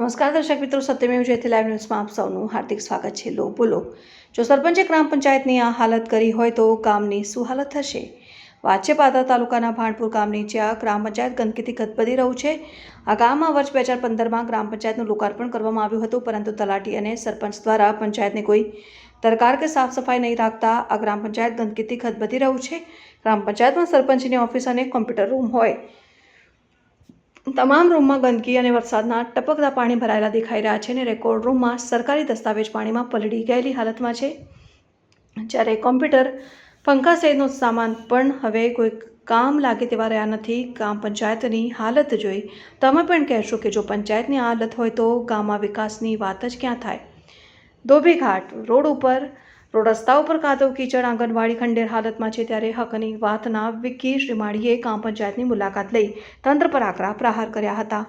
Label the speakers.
Speaker 1: નમસ્કાર દર્શક મિત્રો, સત્યમેવ જયથી લાઈવ ન્યૂઝમાં આપ સૌનું હાર્દિક સ્વાગત છે. લો બોલો. જો સરપંચે ગ્રામ પંચાયતની આ હાલત કરી હોય તો ગામની શું હાલત થશે? વાત તાલુકાના ભાણપુર ગામની જ્યાં ગ્રામ પંચાયત ગંદકીથી ગદબદી રહ્યું છે. આ ગામમાં વર્ષ બે હજાર પંદરમાં ગ્રામ પંચાયતનું લોકાર્પણ કરવામાં આવ્યું હતું, પરંતુ તલાટી અને સરપંચ દ્વારા પંચાયતને કોઈ દરકાર કે સાફ સફાઈ નહીં રાખતા આ ગ્રામ પંચાયત ગંદકીથી ખદબદી રહ્યું છે. ગ્રામ પંચાયતમાં સરપંચની ઓફિસ અને કોમ્પ્યુટર રૂમ હોય. તમામ રૂમમાં ગંદકી અને વરસાદના ટપકતા પાણી ભરાયેલા દેખાઈ રહ્યા છે અને રેકોર્ડ રૂમમાં સરકારી દસ્તાવેજ પાણીમાં પલળી ગયેલી હાલતમાં છે. જ્યારે કોમ્પ્યુટર પંખા સહિતનો સામાન પણ હવે કોઈ કામ લાગે તેવા રહ્યા નથી, ગામ પંચાયતની હાલત જોઈ. તમે પણ કહેશો કે જો પંચાયતની હાલત હોય તો ગામમાં વિકાસની વાત જ ક્યાં થાય? ધોબીઘાટ રોડ ઉપર રોડ રસ્તા ઉપર કાદવ કીચડ આંગણવાડી ખંડેર હાલતમાં છે ત્યારે હકની વાતના વિકી શ્રીમાળીએ ગામ પંચાયતની મુલાકાત લઈ તંત્ર પર આકરા પ્રહાર કર્યા હતા.